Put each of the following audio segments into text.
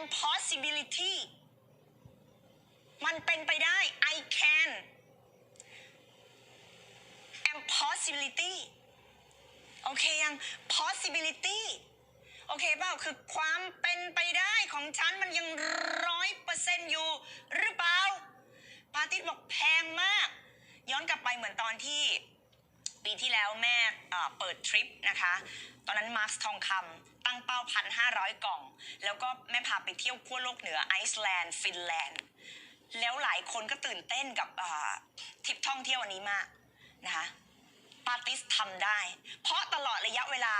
impossibility มันเป็นไปได้ I can impossibility โอเคยัง possibility โอเคเปล่าคือความเป็นไปได้ของฉันมันยังร้อยเปอร์เซนต์อยู่ หรือเปล่า ปาติสบอกแพงมาก ย้อนกลับไปเหมือนตอนที่ ปีที่แล้วแม่เปิดทริปนะคะ ตอนนั้นมาร์คทองคำตั้งเป้าพันห้าร้อยกล่อง แล้วก็แม่พาไปเที่ยวขั้วโลกเหนือไอซ์แลนด์ฟินแลนด์ แล้วหลายคนก็ตื่นเต้นกับทริปท่องเที่ยวอันนี้มากนะคะปาติสทำได้ เพราะตลอดระยะเวลา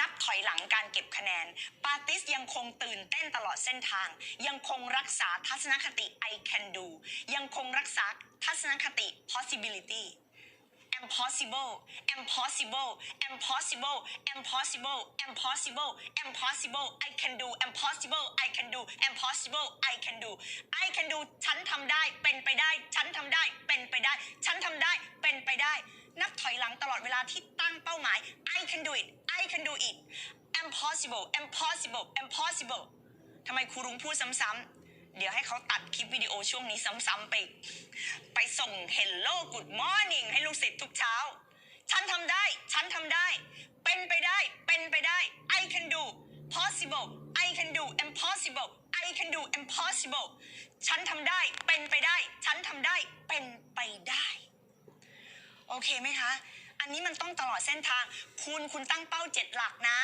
นับถอยหลังการเก็บคะแนน ปาติสยังคงตื่นเต้นตลอดเส้นทาง ยังคงรักษาทัศนคติ I can do ยังคงรักษาทัศนคติ possibility impossible impossible impossible impossible impossible impossible I can do impossible I can do impossible I can do I can do ฉันทำได้ เป็นไปได้ ฉันทำได้ เป็นไปได้ ฉันทำได้ เป็นไปได้ นับถอยหลังตลอดเวลาที่ตั้งเป้าหมาย I can do it I can do it impossible impossible impossible ทำไมครูรุ้งพูดซ้ำๆ เดี๋ยวให้เขาตัดคลิปวิดีโอช่วงนี้ซ้ำๆไป ไปส่ง Hello Good Morning ให้ลูกศิษย์ทุกเช้า ฉันทำได้ ฉันทำได้ เป็นไปได้ เป็นไปได้ I can do possible I can do impossible I can do impossible ฉันทำได้ เป็นไปได้ ฉันทำได้ เป็นไปได้ โอเคไหมคะ อันนี้มันต้องตลอดเส้นทาง คุณคุณตั้งเป้าเจ็ดหลักนะ